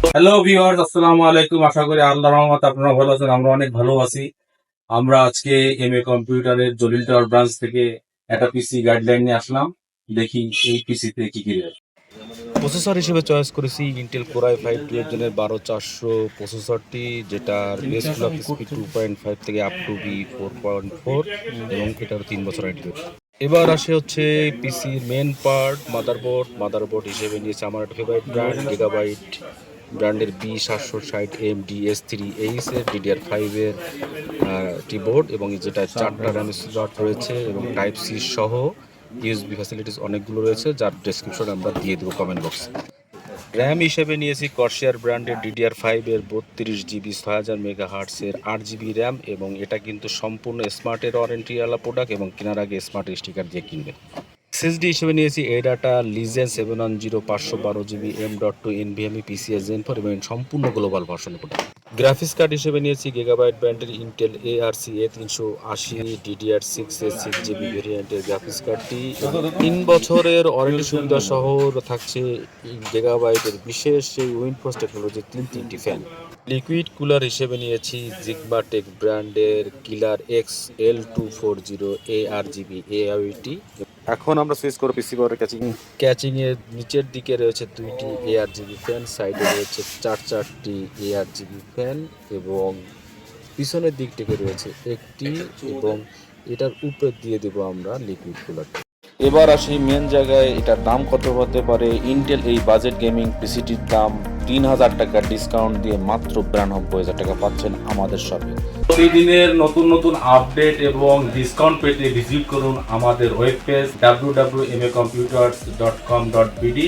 Hello viewers আসসালামু আলাইকুম আশা করি আল্লাহ রহমত আপনারা ভালো আছেন, আমরা অনেক ভালো আছি। আমরা আজকে এম এ কম্পিউটারের জলিল টাওয়ার ব্রাঞ্চ থেকে একটা পিসি গাইডলাইন নিয়ে আসলাম। দেখি এই পিসিতে কি কি রয়েছে। প্রসেসর হিসেবে চয়েস করেছি Intel Core i five twelve জেনের বারো চারশো প্রসেসরটি যেটার বেস টু পয়েন্ট ফাইভ থেকে up to B four point four এবং এটার তিন বছর আইটি এবার আসে হচ্ছে পিসির মেন পার্ট মাদারবোর্ড মাদারবোর্ড হিসেবে নিয়েছে আমার ফেভারিট ব্র্যান্ড গিগাবাইট ব্র্যান্ডের বি সাতশো ষাট M D S three H এর ডিডিআর ফাইভের বোর্ড এবং যেটা চারটা র্যাম স্লট রয়েছে এবং টাইপ সি সহ ইউএসবি ফ্যাসিলিটিস অনেকগুলো রয়েছে, যার ডেসক্রিপশন আমরা দিয়ে দেবো কমেন্ট বক্সে র্যাম হিসেবে নিয়েছি কর্সিয়ার ব্র্যান্ডের ডিডিআর ফাইভের বত্রিশ জিবি ছয় হাজার মেগা হার্টসের আট জিবি র্যাম এবং এটা কিন্তু সম্পূর্ণ স্মার্টের ওয়ারেন্টিওয়ালা প্রোডাক্ট এবং কেনার আগে স্মার্ট স্টিকার দিয়ে কিনবেন। এসএসডি হিসেবে নিয়েছি, এই data legend seven one zero পাঁচশো বারো GB M dot two N NVMe PCIe gen four এবং সম্পূর্ণ global version product graphics card হিসেবে নিয়েছি গিগাবাইট ব্র্যান্ডের ইন্টেল এ আর সি এ তিনশো আশি DDR six A six GB ভেরিয়েন্টের গ্রাফিক্স কার্ডটি তিন বছরের ওয়ারেন্টি সুবিধা সহ থাকছে গিগাবাইটের বিশেষ সেই উইনফোস টেকনোলজির তিন তিনটি ফ্যান লিকুইড কুলার হিসেবে নিয়েছি জিগমাটেক ব্র্যান্ডের killer X L two four zero A R GB এ আইটি এখন আমরা সুইচ করে পিসি পাওয়ার ক্যাচিং ক্যাচিং এর নিচের দিকে রয়েছে দুইটি এ আর জিবি ফ্যান সাইডে রয়েছে চার চারটি এ আর জিবি ফ্যান এবং পিছনের দিক থেকে রয়েছে একটি এবং এটার উপরে দিয়ে দেব আমরা লিকুইড কুলার এবার আসি মেন জায়গায় এটার দাম কত হতে পারে? ইন্টেল এই বাজেট গেমিং পিসিটির দাম তিন হাজার টাকা ডিসকাউন্ট দিয়ে মাত্র বিরানব্বই হাজার টাকা পাচ্ছেন আমাদের শপে প্রতিদিনের নতুন নতুন আপডেট এবং ডিসকাউন্ট পেতে ভিজিট করুন আমাদের web page W W M A computer dot com dot BD